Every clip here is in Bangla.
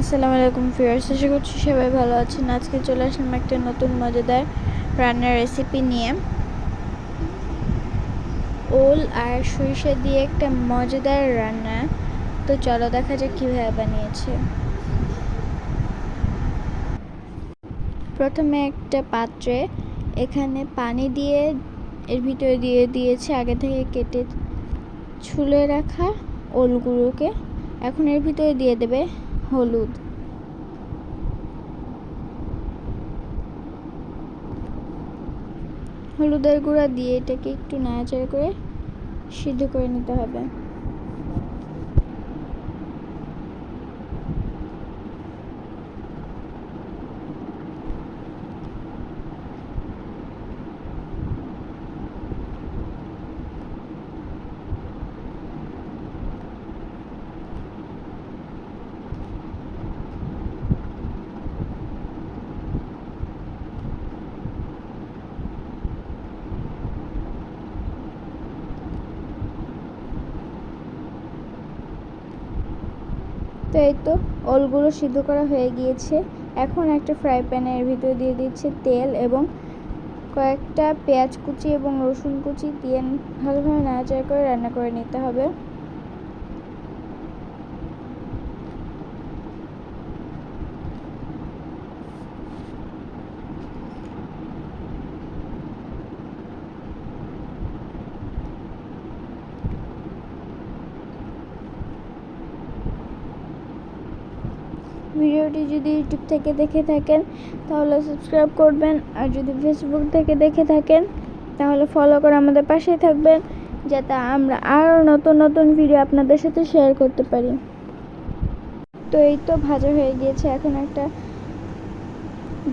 আসসালামু আলাইকুম ফিয়ার্স আশা করছি সবাই ভালো আছেন। আজকে চলে আসলাম একটা নতুন মজাদার রান্নার রেসিপি নিয়ে। ওল আর সরিষা দিয়ে একটা মজাদার রান্না। তো চলো দেখা যাক কীভাবে বানিয়েছে। প্রথমে একটা পাত্রে এখানে পানি দিয়ে, এর ভিতরে দিয়ে দিয়েছে আগে থেকে কেটে ছুলে রাখা ওলগুলোকে। এখন এর ভিতরে দিয়ে দেবে হলুদ। হলুদের গুঁড়া দিয়ে এটাকে একটু নাড়াচাড়া করে সিদ্ধ করে নিতে হবে। তো এই তো ওলগুলো সিদ্ধ করা হয়ে গিয়েছে। এখন একটা ফ্রাই প্যানের ভিতরে দিয়ে দিচ্ছে তেল এবং কয়েকটা পেঁয়াজ কুচি এবং রসুন কুচি দিয়ে ভালোভাবে নাড়াচাড়া করে রান্না করে নিতে হবে। ভিডিওটি যদি ইউটিউব থেকে দেখে থাকেন, তাহলে সাবস্ক্রাইব করবেন। আর যদি ফেসবুক থেকে দেখে থাকেন, তাহলে ফলো করে আমাদের পাশেই থাকবেন, যাতে আমরা আরও নতুন নতুন ভিডিও আপনাদের সাথে শেয়ার করতে পারি। তো এই তো ভাজা হয়ে গিয়েছে এখন একটা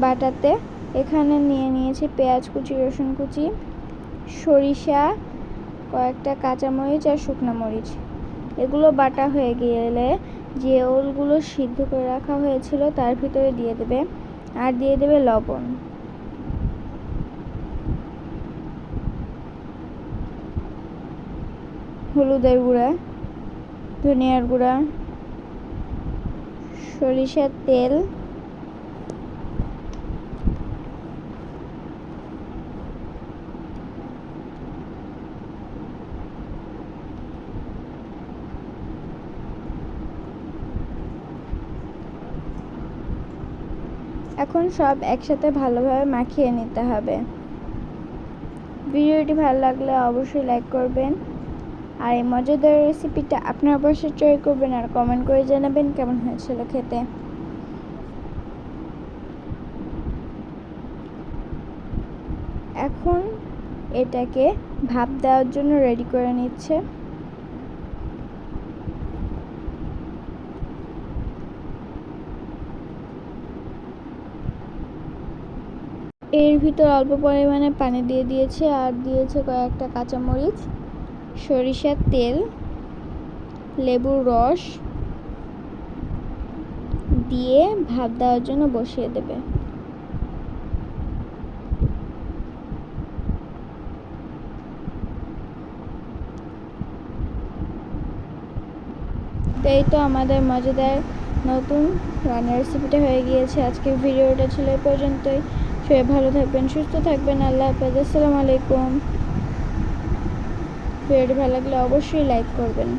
বাটাতে। এখানে নিয়ে নিয়েছি পেঁয়াজ কুচি, রসুন কুচি, সরিষা, কয়েকটা কাঁচামরিচ আর শুকনো মরিচ। এগুলো বাটা হয়ে গেলে যে ওলগুলো সিদ্ধ করে রাখা হয়েছিল তার ভিতরে দিয়ে দেবে। আর দিয়ে দেবে লবণ। হলুদের গুঁড়া, ধনিয়ার গুঁড়া, সরিষার তেল এখন সব একসাথে ভালোভাবে মাখিয়ে নিতে হবে। ভিডিওটি ভালো লাগলে অবশ্যই লাইক করবেন। আর এই মজাদার রেসিপিটা আপনার অবশ্যই ট্রাই করবেন আর কমেন্ট করে জানাবেন কেমন হয়েছিল খেতে। এখন এটাকে ভাপ দেওয়ার জন্য রেডি করে নিচ্ছে। এর ভিতর অল্প পরিমাণে পানি দিয়ে দিয়েছে আর দিয়েছে কয়েকটা কাঁচামরিচ, সরিষার তেল, লেবুর রস দিয়ে ভাপ দেওয়ার জন্য বসিয়ে দেবে। তো এই তো আমাদের মজাদার নতুন রান্নার রেসিপিটা হয়ে গিয়েছে। আজকের ভিডিওটা ছিল এই পর্যন্তই। সবাই ভালো থাকবেন, সুস্থ থাকবেন, আল্লাহ হাফেজ, আসসালামু আলাইকুম। ভিডিওটি ভালো লাগলে অবশ্যই লাইক করবেন।